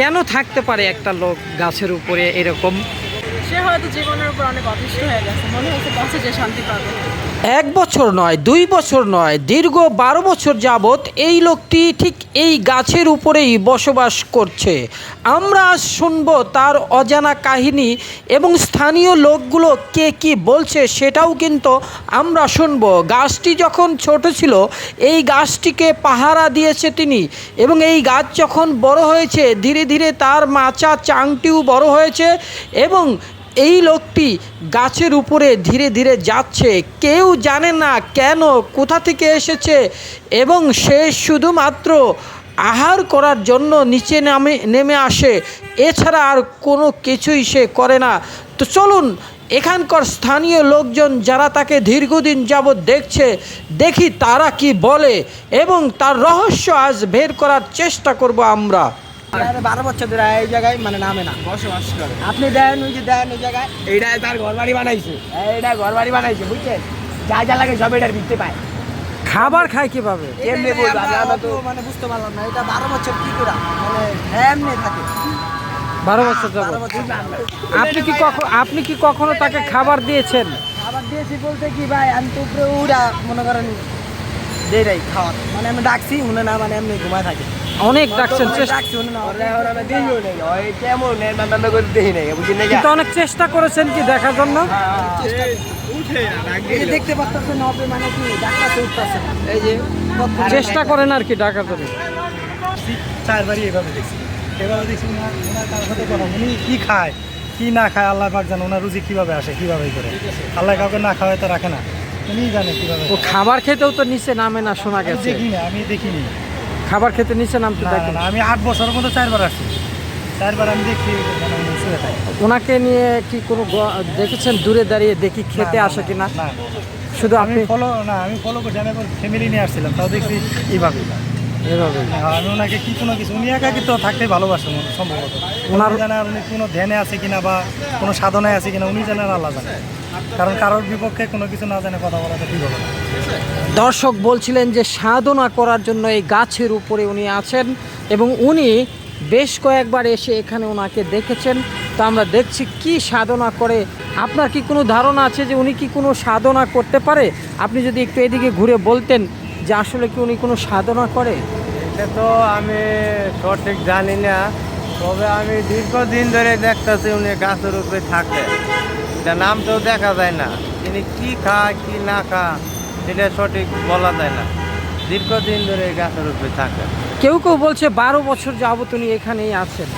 কেন থাকতে পারে একটা লোক গাছের উপরে এরকম? সে হয়তো জীবনের উপর অনেক অতিষ্ঠ হয়ে গেছে। মনে হচ্ছে গাছে যে শান্তি পাবে। এক বছর নয়, দুই বছর নয়, দীর্ঘ বারো বছর যাবৎ এই লোকটি ঠিক এই গাছের উপরেই বসবাস করছে। আমরা আজ শুনব তার অজানা কাহিনী এবং স্থানীয় লোকগুলো কে কি বলছে সেটাও কিন্তু আমরা শুনব। গাছটি যখন ছোট ছিল, এই গাছটিকে পাহারা দিয়েছে তিনি এবং এই গাছ যখন বড় হয়েছে, ধীরে ধীরে তার মাচা চাংটিও বড় হয়েছে এবং এই লোকটি গাছের উপরে ধীরে ধীরে যাচ্ছে। কেউ জানে না কেন, কোথা থেকে এসেছে এবং সে শুধুমাত্র আহার করার জন্য নিচে নামে, নেমে আসে। এছাড়া আর কোনো কিছুই সে করে না। তো চলুন, এখানকার স্থানীয় লোকজন যারা তাকে দীর্ঘদিন যাবৎ দেখছে, দেখি তারা কি বলে এবং তার রহস্য আজ বের করার চেষ্টা করব আমরা। বারো বছর ধরে এই জায়গায় মানে নামে না। বসবাস করে। আপনি দেন ওই যে দেন ওই জায়গায়। এইটাই তার ঘর বাড়ি বানাইছে। এইটা ঘর বাড়ি বানাইছে বুঝছেন? যা যা লাগে সব এটার ভিত্তি পায়। খাবার খায় কীভাবে? বলব? আমরা তো মানে বুঝতে পারলাম না এটা বারো বছর কি করে? মানে এমনি থাকে। বারো বছর বছর আপনি কি কখনো আপনি কি কখনো তাকে খাবার দিয়েছেন? খাবার দিয়েছি বলতে কি ভাই আমি তো উপরে উড়া মনে করেন দেই রাই খাওয়ার। মানে আমি ডাকছি শুনে না মানে এমনি ঘুমায় থাকে। অনেক ডাকছেন চেষ্টা কিন্তু অনেক চেষ্টা করেছেন কি দেখার জন্য? উঠে না ডাক এই যে দেখতে পাচ্ছেন মানে কি এই যে চেষ্টা করেন আর কি ডাকার জন্য। চারবারই এভাবে দেখছি। এভাবে দেখছি ওনার ওনার কার সাথে কথা উনি কী খায়? কি না খায় আল্লাহ পাক জানে ওনার রুজি কীভাবে আসে কীভাবে করে? আল্লাহ কাউকে না খাওয়ায় তো রাখে না। উনি জানে কীভাবে ও খাবার খেতেও তো নিচে নামে না শোনা গেছে। দেখি না আমি দেখিনি। খাবার খেতে নিচে নামতে থাকেন আমি আট বছরের মতো চারবার আসছি চারবার আমি থাকে। ওনাকে নিয়ে কি কোনো দেখেছেন? দূরে দাঁড়িয়ে দেখি খেতে আসে কি না শুধু আমি আপনি ফলো না আমি ফলো করছি আমি ফ্যামিলি নিয়ে আসছিলাম তাও দেখছি এইভাবে এভাবে আমি ওনাকে কি কোনো কিছু উনি একাকি তো থাকতে ভালোবাসেন সম্ভবত। ওনার- ওনার জানে উনি কোনো ধ্যানে আছে কিনা বা কোনো সাধনায় আছে কিনা উনি জানেন আল্লাহ জানে। কারণ কারোর বিপক্ষে কোনো কিছু না জানে কথা বলাটা ঠিক হবে দর্শক বলছিলেন যে সাধনা করার জন্য এই গাছের উপরে উনি আছেন এবং উনি বেশ কয়েকবার এসে এখানে ওনাকে দেখেছেন। তো আমরা দেখছি কি সাধনা করে। আপনার কি কোনো ধারণা আছে যে উনি কি কোনো সাধনা করতে পারে? আপনি যদি একটু এদিকে ঘুরে বলতেন যে আসলে কি উনি কোনো সাধনা করে? এটা তো আমি সঠিক জানি না তবে আমি দীর্ঘদিন ধরে দেখতেছি উনি গাছের উপরে থাকে। এটা নাম তো দেখা যায় না তিনি কি খায় কি না খায় সেটা সঠিক বলা যায় না। দীর্ঘদিন ধরে এই গাছের উপরে থাকে। কেউ কেউ বলছে বারো বছর যাবত উনি এখানেই আছেন।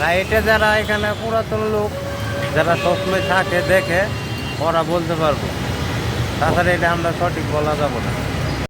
না এটা যারা এখানে পুরাতন লোক যারা সবসময় থাকে দেখে ওরা বলতে পারব। তাছাড়া এটা আমরা সঠিক বলা যাব না।